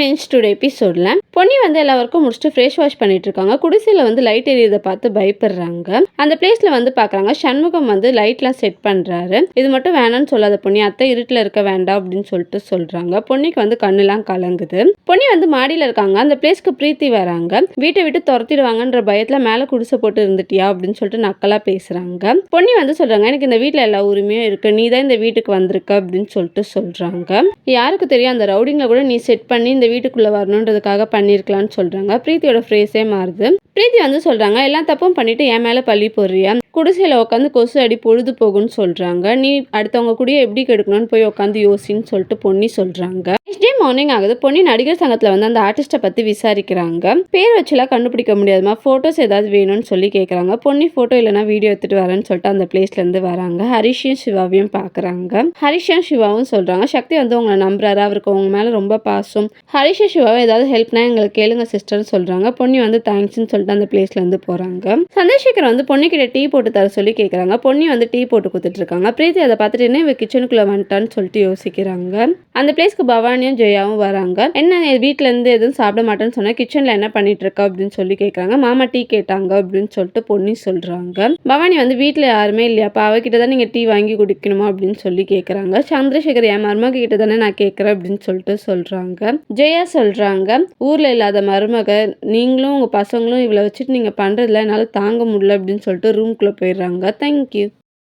Friends today எபிசோடில் பொன்னி வந்து எல்லா ஒர்க்கும் முடிச்சுட்டு ஃப்ரெஷ் வாஷ் பண்ணிட்டு இருக்காங்க குடிசையில் வந்து லைட் எரியதை பார்த்து பயப்படுறாங்க. அந்த பிளேஸில் வந்து பார்க்குறாங்க சண்முகம் வந்து லைட்லாம் செட் பண்ணுறாரு இது மட்டும் வேணாம்னு சொல்லாத பொன்னி அத்தை இருட்டில் இருக்க வேண்டாம் அப்படின்னு சொல்லிட்டு சொல்கிறாங்க பொன்னிக்கு வந்து கண்ணுலாம் கலங்குது. பொன்னி வந்து மாடியில் இருக்காங்க. அந்த பிளேஸ்க்கு பிரீத்தி வராங்க. வீட்டை விட்டு துரத்திடுவாங்கன்ற பயத்தில் மேலே குடிசை போட்டு இருந்துட்டியா அப்படின்னு சொல்லிட்டு நக்கலாக பேசுகிறாங்க பொன்னி வந்து சொல்கிறாங்க எனக்கு இந்த வீட்டில் எல்லா உரிமையும் இருக்குது நீ தான் இந்த வீட்டுக்கு வந்திருக்க அப்படின்னு சொல்லிட்டு சொல்கிறாங்க யாருக்கு தெரியும் அந்த ரவுடிங்கில் கூட நீ செட் பண்ணி இந்த வீட்டுக்குள்ளே வரணுன்றதுக்காக பண்ணியிருக்கலாம்னு சொல்கிறாங்க பிரீத்தியோட ஃப்ரேஸே மாறுது. பிரீத்தி வந்து சொல்கிறாங்க எல்லாம் தப்பும் பண்ணிவிட்டு என் மேலே பள்ளி போடுறியா? குடிசையில் உட்காந்து கொசு அடி பொழுது போகும்னு சொல்கிறாங்க நீ அடுத்தவங்க கூடயே எப்படி கெடுக்கணும்னு போய் உட்காந்து யோசின்னு சொல்லிட்டு பொன்னி சொல்கிறாங்க மார்னிங் ஆகுது. பொன்னி நடிகர் சங்கத்தில் வந்து அந்த ஆர்டிஸ்ட்டை பற்றி விசாரிக்கிறாங்க. பேர் வச்சுலாம் கண்டுபிடிக்க முடியாதுமா ஃபோட்டோஸ் ஏதாவது வேணும்னு சொல்லி கேட்குறாங்க பொன்னி ஃபோட்டோ இல்லைனா வீடியோ எடுத்துகிட்டு வரேன்னு சொல்லிட்டு அந்த பிளேஸ்லேருந்து வராங்க. ஹரிஷையும் சிவாவையும் பார்க்குறாங்க ஹரிஷும் சிவாவும் சொல்கிறாங்க சக்தி வந்து உங்களை நம்புறாரு. அவருக்கு உங்க மேலே ரொம்ப பாசம். ஹரிஷ் சிவாவை ஏதாவது ஹெல்ப்னா எங்களுக்கு கேளுங்க சிஸ்டர்னு சொல்கிறாங்க பொன்னி வந்து தேங்க்ஸ்னு சொல்லிட்டு அந்த பிளேஸ்லேருந்து போகிறாங்க சந்திரசேகர் வந்து பொன்னிக்கிட்ட டீ போட்டு தர சொல்லி கேட்குறாங்க பொன்னி வந்து டீ போட்டு கொடுத்துட்டு இருக்காங்க. பிரீத்தி அதை பார்த்துட்டு என்ன இவ கிச்சனுக்குள்ளே வந்துட்டான்னு சொல்லிட்டு யோசிக்கிறாங்க. அந்த பிளேஸ்க்கு பவானியும் ஜெயாவும் வராங்க. என்ன வீட்ல இருந்து எதுவும் சாப்பிட மாட்டேன்னு சொன்னா கிச்சனில் என்ன பண்ணிட்டு இருக்க அப்படின்னு சொல்லி கேட்குறாங்க மாமா டீ கேட்டாங்க அப்படின்னு சொல்லிட்டு பொன்னி சொல்கிறாங்க பவானி வந்து வீட்டில் யாருமே இல்லையாப்பா அவகிட்ட தான் நீங்கள் டீ வாங்கி குடிக்கணுமா? அப்படின்னு சொல்லி கேட்குறாங்க சந்திரசேகர் என் மருமக கிட்ட தானே நான் கேட்குறேன் அப்படின்னு சொல்லிட்டு சொல்கிறாங்க ஜெயா சொல்கிறாங்க ஊரில் இல்லாத மருமக நீங்களும் உங்கள் பசங்களும் இவ்வளோ வச்சுட்டு நீங்கள் பண்ணுறதுல என்னால் தாங்க முடியல அப்படின்னு சொல்லிட்டு ரூம்குள்ளே போயிடுறாங்க. தேங்க்யூ